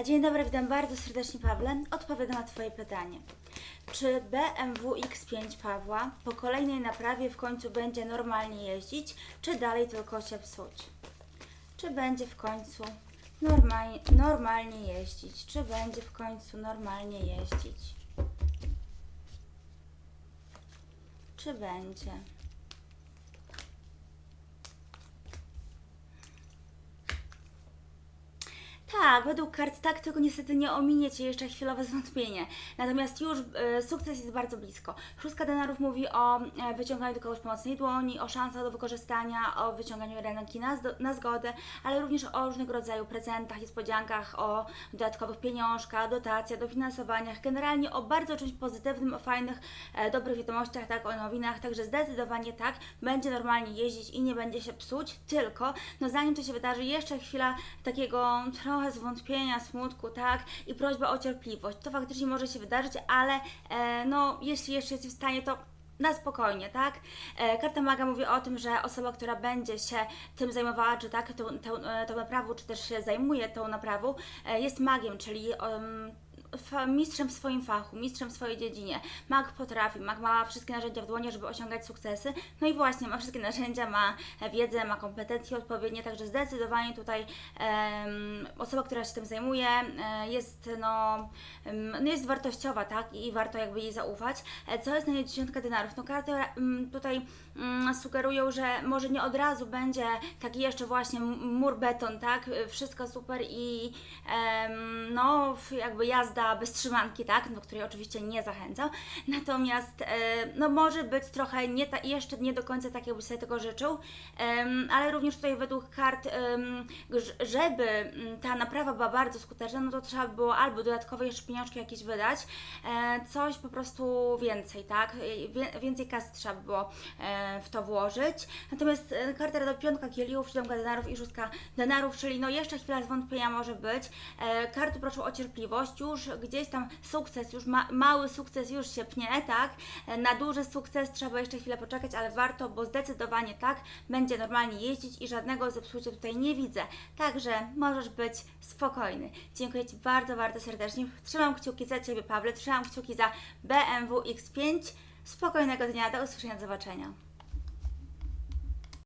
Dzień dobry, witam bardzo serdecznie Pawle. Odpowiadam na Twoje pytanie. Czy BMW X5 Pawła po kolejnej naprawie w końcu będzie normalnie jeździć, czy dalej tylko się psuć? Czy będzie w końcu normalnie, normalnie jeździć? Czy będzie w końcu normalnie jeździć? Czy będzie? Tak, według kart tak, tylko niestety nie ominie Cię jeszcze chwilowe zwątpienie. Natomiast już e, sukces jest bardzo blisko. Szóstka denarów mówi o e, wyciąganiu do kogoś pomocnej dłoni, o szansach do wykorzystania, o wyciąganiu ręki na, na zgodę, ale również o różnego rodzaju prezentach, niespodziankach, o dodatkowych pieniążkach, dotacjach, dofinansowaniach, generalnie o bardzo czymś pozytywnym, o fajnych, e, dobrych wiadomościach, tak, o nowinach, także zdecydowanie tak, będzie normalnie jeździć i nie będzie się psuć, tylko, no zanim to się wydarzy, jeszcze chwila takiego trochę zwątpienia, smutku, tak, i prośba o cierpliwość. To faktycznie może się wydarzyć, ale e, no, jeśli jeszcze jesteś w stanie, to na spokojnie, tak? E, karta maga mówi o tym, że osoba, która będzie się tym zajmowała, czy tak, tą, tą, e, tą naprawą, czy też się zajmuje tą naprawą, e, jest magiem, czyli fa- mistrzem w swoim fachu, mistrzem w swojej dziedzinie. Mag potrafi, mag ma wszystkie narzędzia w dłoni, żeby osiągać sukcesy. No i właśnie, ma wszystkie narzędzia, ma e, wiedzę, ma kompetencje odpowiednie, także zdecydowanie tutaj em, osoba, która się tym zajmuje, e, jest no, no jest wartościowa, tak? I warto jakby jej zaufać. E, Co jest na niej dziesiątka denarów? No karty mm, tutaj mm, sugerują, że może nie od razu będzie taki jeszcze właśnie mur beton, tak? Y, Wszystko super i em, no jakby jazda bez trzymanki, tak? Do której oczywiście nie zachęcam. Natomiast e, no może być trochę nie ta, jeszcze nie do końca tak, jakby sobie tego życzył, ale również tutaj według kart, żeby mm, ta naprawa była bardzo skuteczna, no to trzeba było albo dodatkowe jeszcze pieniążki jakieś wydać, e, coś po prostu więcej, tak? Wie, więcej kasy trzeba było e, w to włożyć. Natomiast e, karta Rado Piątka Kielichów, siódemka denarów i szóstka denarów, czyli no jeszcze chwila zwątpienia może być. E, karty proszą o cierpliwość, już gdzieś tam sukces, już ma, mały sukces już się pnie, tak? E, na duży sukces trzeba jeszcze chwilę poczekać, ale warto, bo zdecydowanie tak, będzie normalnie jeździć i żadnego zepsucia tutaj nie widzę. Także możesz być spokojny. Dziękuję Ci bardzo, bardzo serdecznie. Trzymam kciuki za Ciebie, Pawle, trzymam kciuki za BMW X5. Spokojnego dnia, do usłyszenia, do zobaczenia.